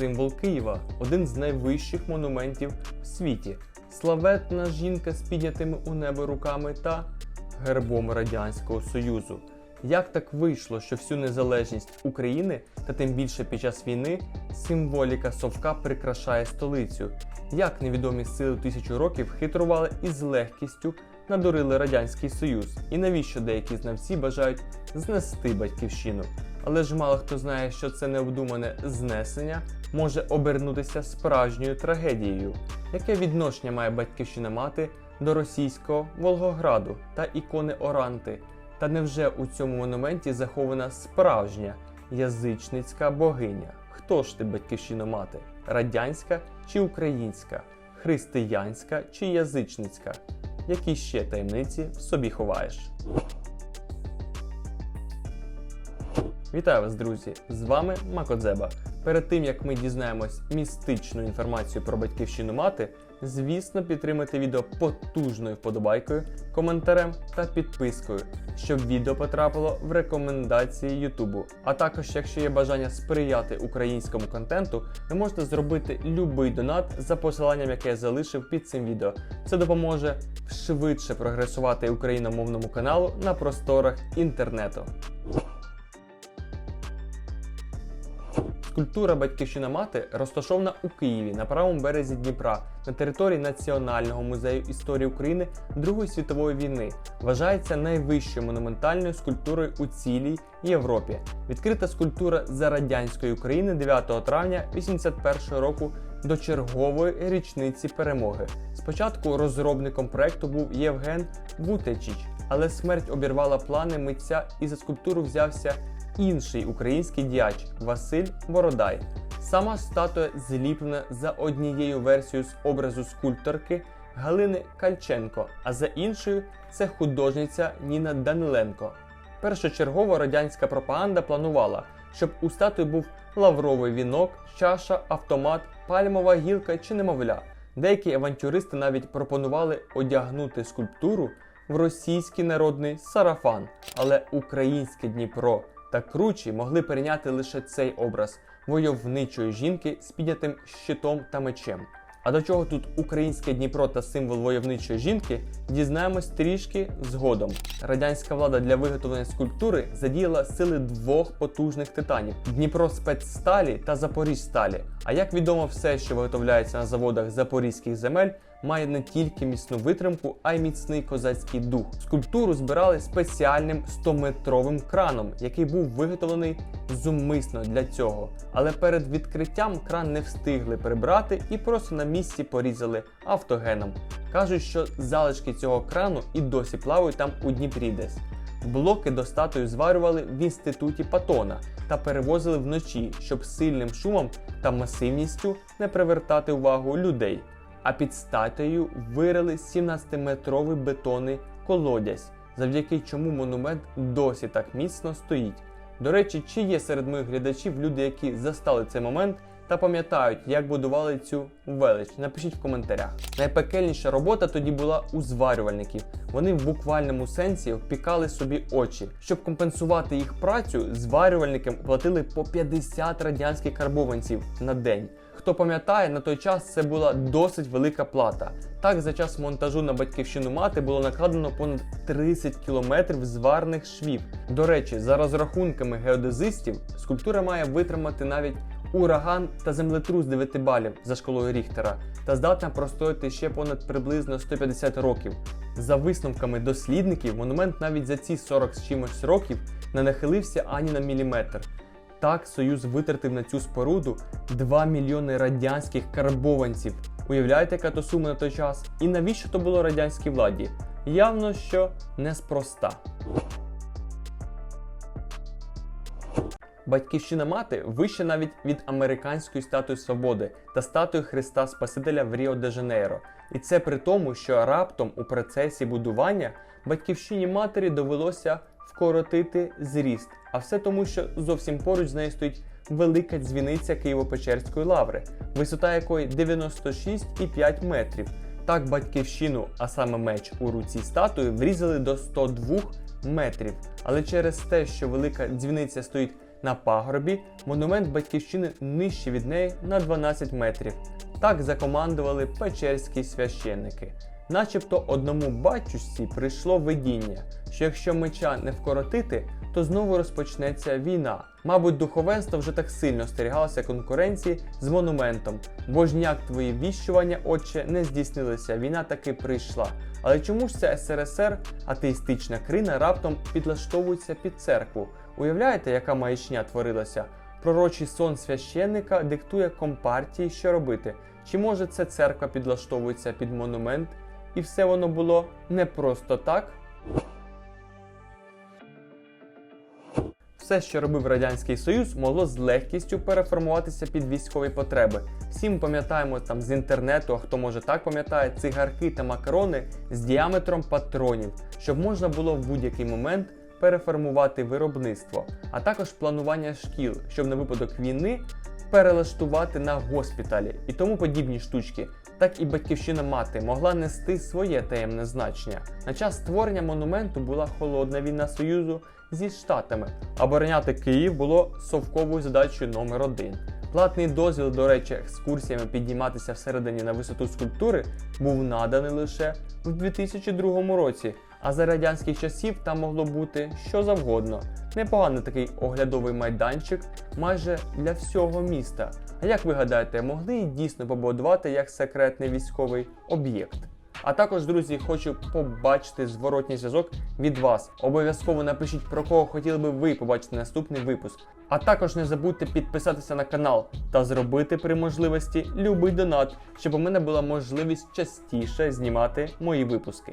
символ Києва, один з найвищих монументів в світі. Славетна жінка з піднятими у небо руками та гербом Радянського Союзу. Як так вийшло, що всю незалежність України та тим більше під час війни символіка совка прикрашає столицю? Як невідомі сили тисячу років хитрували і з легкістю надурили Радянський Союз? І навіщо деякі знавці бажають знести батьківщину? Але ж мало хто знає, що це необдумане знесення може обернутися справжньою трагедією. Яке відношення має батьківщина мати до російського Волгограду та ікони Оранти? Та невже у цьому монументі захована справжня язичницька богиня? Хто ж ти батьківщина мати? Радянська чи українська? Християнська чи язичницька? Які ще таємниці в собі ховаєш? Вітаю вас, друзі! З вами Макодзеба. Перед тим як ми дізнаємось містичну інформацію про батьківщину мати, звісно, підтримайте відео потужною вподобайкою, коментарем та підпискою, щоб відео потрапило в рекомендації Ютубу. А також, якщо є бажання сприяти українському контенту, ви можете зробити любий донат за посиланням, яке я залишив під цим відео. Це допоможе швидше прогресувати україномовному каналу на просторах інтернету. Скульптура Батьківщина мати розташована у Києві на правому березі Дніпра на території Національного музею історії України Другої світової війни. Вважається найвищою монументальною скульптурою у цілій Європі. Відкрита скульптура за радянської України 9 травня 81 року до чергової річниці перемоги. Спочатку розробником проекту був Євген Вутечіч, але смерть обірвала плани митця і за скульптуру взявся інший український діяч Василь Бородай. Сама статуя зліплена за однією версією з образу скульпторки Галини Кальченко, а за іншою це художниця Ніна Даниленко. Першочергово радянська пропаганда планувала, щоб у статуї був лавровий вінок, чаша, автомат, пальмова гілка чи немовля. Деякі авантюристи навіть пропонували одягнути скульптуру в російський народний сарафан, але українське Дніпро та кручі могли перейняти лише цей образ войовничої жінки з піднятим щитом та мечем. А до чого тут українське Дніпро та символ войовничої жінки, дізнаємось трішки згодом. Радянська влада для виготовлення скульптури задіяла сили двох потужних титанів Дніпро спецсталі та Запоріжсталі. А як відомо, все, що виготовляється на заводах запорізьких земель, має не тільки міцну витримку, а й міцний козацький дух. Скульптуру збирали спеціальним 100-метровим краном, який був виготовлений зумисно для цього. Але перед відкриттям кран не встигли прибрати і просто на місці порізали автогеном. Кажуть, що залишки цього крану і досі плавають там у Дніпрі десь. Блоки до статуї зварювали в інституті Патона та перевозили вночі, щоб сильним шумом та масивністю не привертати увагу людей. А під статуєю вирили 17-метровий бетонний колодязь, завдяки чому монумент досі так міцно стоїть. До речі, чи є серед моїх глядачів люди, які застали цей момент та пам'ятають, як будували цю велич? Напишіть в коментарях. Найпекельніша робота тоді була у зварювальників. Вони в буквальному сенсі впікали собі очі. Щоб компенсувати їх працю, зварювальникам платили по 50 радянських карбованців на день. Хто пам'ятає, на той час це була досить велика плата. Так, за час монтажу на батьківщину мати було накладено понад 30 кілометрів зварних швів. До речі, за розрахунками геодезистів, скульптура має витримати навіть ураган та землетрус 9 балів за школою Ріхтера та здатна простояти ще понад приблизно 150 років. За висновками дослідників, монумент навіть за ці 40 з чимось років не нахилився ані на міліметр. Так, Союз витратив на цю споруду 2 мільйони радянських карбованців. Уявляєте, яка то сума на той час? І навіщо то було радянській владі? Явно, що неспроста. Батьківщина мати вища навіть від американської статуї свободи та статуї Христа Спасителя в Ріо де Жанейро. І це при тому, що раптом у процесі будування батьківщині матері довелося вкоротити зріст. А все тому, що зовсім поруч з нею стоїть велика дзвіниця Києво-Печерської лаври, висота якої 96,5 метрів. Так батьківщину, а саме меч у руці статуї, врізали до 102 метрів. Але через те, що велика дзвіниця стоїть На пагорбі монумент батьківщини нижче від неї на 12 метрів. Так закомандували печерські священники. Начебто одному батюшці прийшло видіння, що якщо меча не вкоротити, то знову розпочнеться війна. Мабуть, духовенство вже так сильно стерігалося конкуренції з монументом, бо ж ніяк твої віщування, отче, не здійснилися, війна таки прийшла. Але чому ж це СРСР, атеїстична крина, раптом підлаштовується під церкву? Уявляєте, яка маячня творилася? Пророчий сон священника диктує компартії, що робити. Чи може це церква підлаштовується під монумент? І все воно було не просто так? Все, що робив Радянський Союз, могло з легкістю переформуватися під військові потреби. Всі ми пам'ятаємо там з інтернету, а хто може так пам'ятає, цигарки та макарони з діаметром патронів, щоб можна було в будь-який момент переформувати виробництво, а також планування шкіл, щоб на випадок війни перелаштувати на госпіталі і тому подібні штучки. Так і батьківщина мати могла нести своє таємне значення. На час створення монументу була холодна війна Союзу зі Штатами. Обороняти Київ було совковою задачею номер один. Платний дозвіл, до речі, екскурсіями підніматися всередині на висоту скульптури був наданий лише в 2002 році. А за радянських часів там могло бути що завгодно. Непоганий такий оглядовий майданчик майже для всього міста. А як ви гадаєте, могли і дійсно побудувати як секретний військовий об'єкт? А також, друзі, хочу побачити зворотній зв'язок від вас. Обов'язково напишіть про кого хотіли би ви побачити наступний випуск. А також не забудьте підписатися на канал та зробити при можливості любий донат, щоб у мене була можливість частіше знімати мої випуски.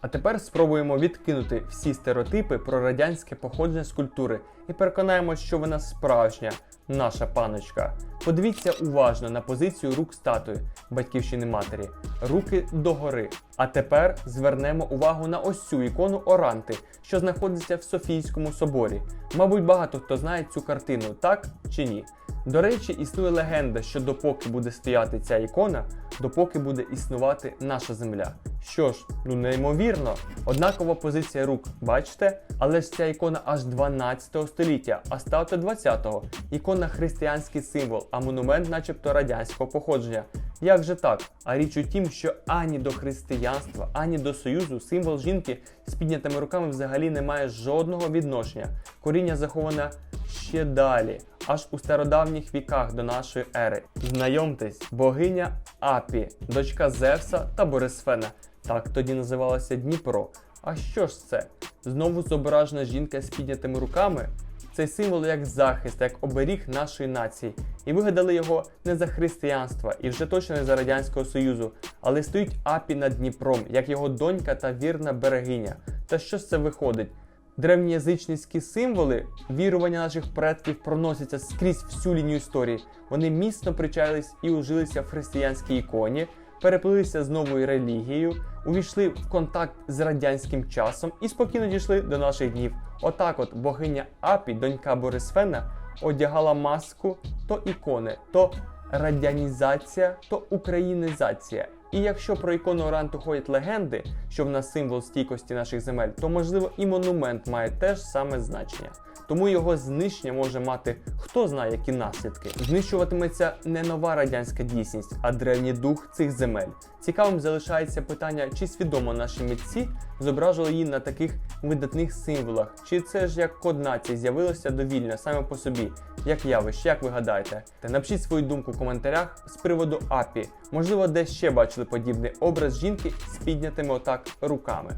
А тепер спробуємо відкинути всі стереотипи про радянське походження скульптури і переконаємось, що вона справжня, наша паночка. Подивіться уважно на позицію рук статуї батьківщини матері, руки догори. А тепер звернемо увагу на ось цю ікону Оранти, що знаходиться в Софійському соборі. Мабуть, багато хто знає цю картину, так чи ні. До речі, існує легенда, що допоки буде стояти ця ікона, допоки буде існувати наша земля. Що ж, ну неймовірно, однакова позиція рук, бачите? Але ж ця ікона аж 12 століття, а ставте 20-го. Ікона християнський символ, а монумент, начебто радянського походження. Як же так? А річ у тім, що ані до християнства, ані до союзу символ жінки з піднятими руками взагалі не має жодного відношення. Коріння заховане ще далі, аж у стародавніх віках до нашої ери. Знайомтесь, богиня Апі, дочка Зевса та Борисфена. Так тоді називалося Дніпро. А що ж це? Знову зображена жінка з піднятими руками? Цей символ як захист, як оберіг нашої нації. І вигадали його не за християнства і вже точно не за Радянського Союзу, але стоїть Апі над Дніпром, як його донька та вірна берегиня. Та що з це виходить? Древньязичницькі символи, вірування наших предків проносяться скрізь всю лінію історії. Вони міцно причаїлись і ужилися в християнській іконі, переплилися з новою релігією, увійшли в контакт з радянським часом і спокійно дійшли до наших днів. Отак, от богиня Апі, донька Борисфена, одягала маску то ікони, то радянізація, то українізація. І якщо про ікону Оранту ходять легенди, що вона символ стійкості наших земель, то можливо і монумент має теж саме значення. Тому його знищення може мати хто знає які наслідки. Знищуватиметься не нова радянська дійсність, а древній дух цих земель. Цікавим залишається питання, чи свідомо наші митці зображували її на таких видатних символах, чи це ж як код нації з'явилося довільно саме по собі, як явище, як ви гадаєте? Та напишіть свою думку в коментарях з приводу Апі. Можливо, десь ще бачили подібний образ жінки з піднятими отак руками.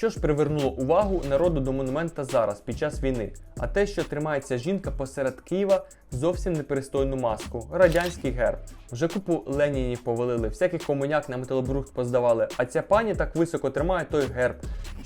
Що ж привернуло увагу народу до монумента зараз під час війни? А те, що тримається жінка посеред Києва зовсім непристойну маску, радянський герб. Вже купу Ленінів повалили, всяких комуняк на металобрухт поздавали, а ця пані так високо тримає той герб.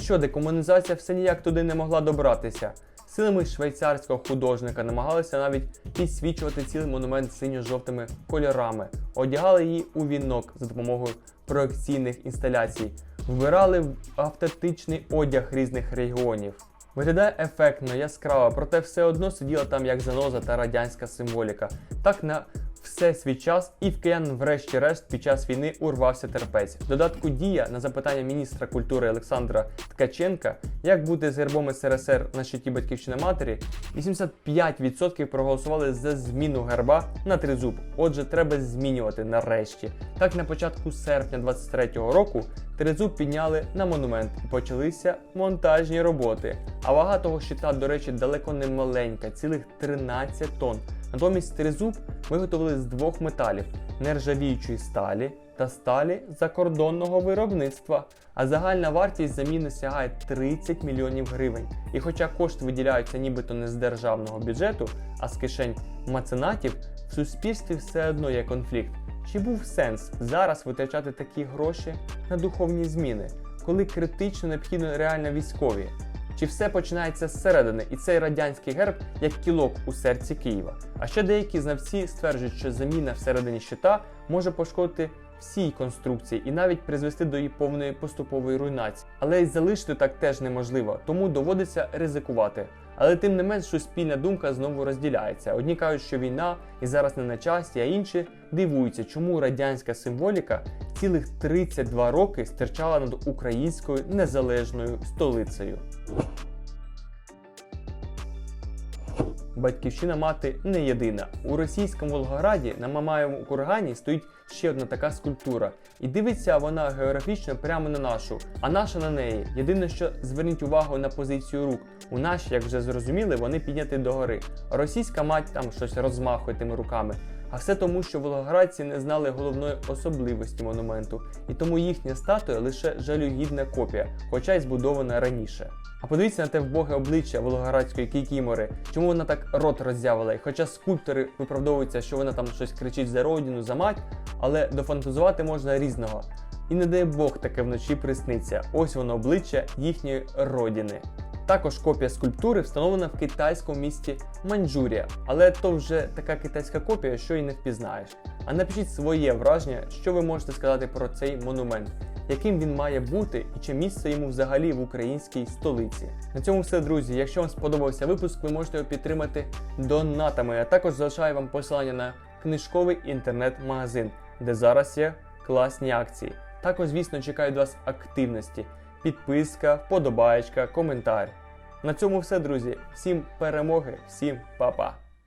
Що декомунізація все ніяк туди не могла добратися. Силами швейцарського художника намагалися навіть підсвічувати цілий монумент синьо-жовтими кольорами, одягали її у вінок за допомогою проекційних інсталяцій, вбирали в автентичний одяг різних регіонів. Виглядає ефектно, яскраво, проте все одно сиділа там як заноза та радянська символіка. Так на все свій час, і в киян, врешті-решт, під час війни урвався терпець. В додатку дія на запитання міністра культури Олександра Ткаченка, як бути з гербом СРСР на щиті батьківщини матері, 85% проголосували за зміну герба на тризуб. Отже, треба змінювати нарешті. Так, на початку серпня 23-го року тризуб підняли на монумент і почалися монтажні роботи. А вага того щита, до речі, далеко не маленька, цілих 13 тонн. Натомість тризуб виготовили з двох металів нержавіючої сталі та сталі закордонного виробництва. А загальна вартість заміни сягає 30 мільйонів гривень. І хоча кошти виділяються нібито не з державного бюджету, а з кишень меценатів, в суспільстві все одно є конфлікт. Чи був сенс зараз витрачати такі гроші на духовні зміни, коли критично необхідно реально військові? Чи все починається зсередини, і цей радянський герб як кілок у серці Києва? А ще деякі знавці стверджують, що заміна всередині щита може пошкодити всій конструкції і навіть призвести до її повної поступової руйнації. Але й залишити так теж неможливо, тому доводиться ризикувати. Але тим не менш суспільна думка знову розділяється. Одні кажуть, що війна і зараз не на часі, а інші дивуються, чому радянська символіка цілих 32 роки стирчала над українською незалежною столицею. Батьківщина мати не єдина. У російському Волгограді на Мамаєвому кургані стоїть ще одна така скульптура. І дивиться вона географічно прямо на нашу, а наша на неї. Єдине, що зверніть увагу на позицію рук. У наші, як вже зрозуміли, вони підняті догори. Російська мать там щось розмахує тими руками. А все тому, що волгоградці не знали головної особливості монументу, і тому їхня статуя лише жалюгідна копія, хоча й збудована раніше. А подивіться на те вбоге обличчя волгоградської кікімори, чому вона так рот роззявила. І хоча скульптори виправдовуються, що вона там щось кричить за родину, за мать, але дофантазувати можна різного. І не дай Бог таке вночі присниться. Ось воно обличчя їхньої родини. Також копія скульптури встановлена в китайському місті Маньчжурія, але то вже така китайська копія, що й не впізнаєш. А напишіть своє враження, що ви можете сказати про цей монумент, яким він має бути і чи місце йому взагалі в українській столиці. На цьому все, друзі. Якщо вам сподобався випуск, ви можете його підтримати донатами. А також залишаю вам посилання на книжковий інтернет-магазин, де зараз є класні акції. Також, звісно, чекаю від вас активності підписка, вподобаєчка, коментар. На цьому все, друзі. Всім перемоги, всім па-па!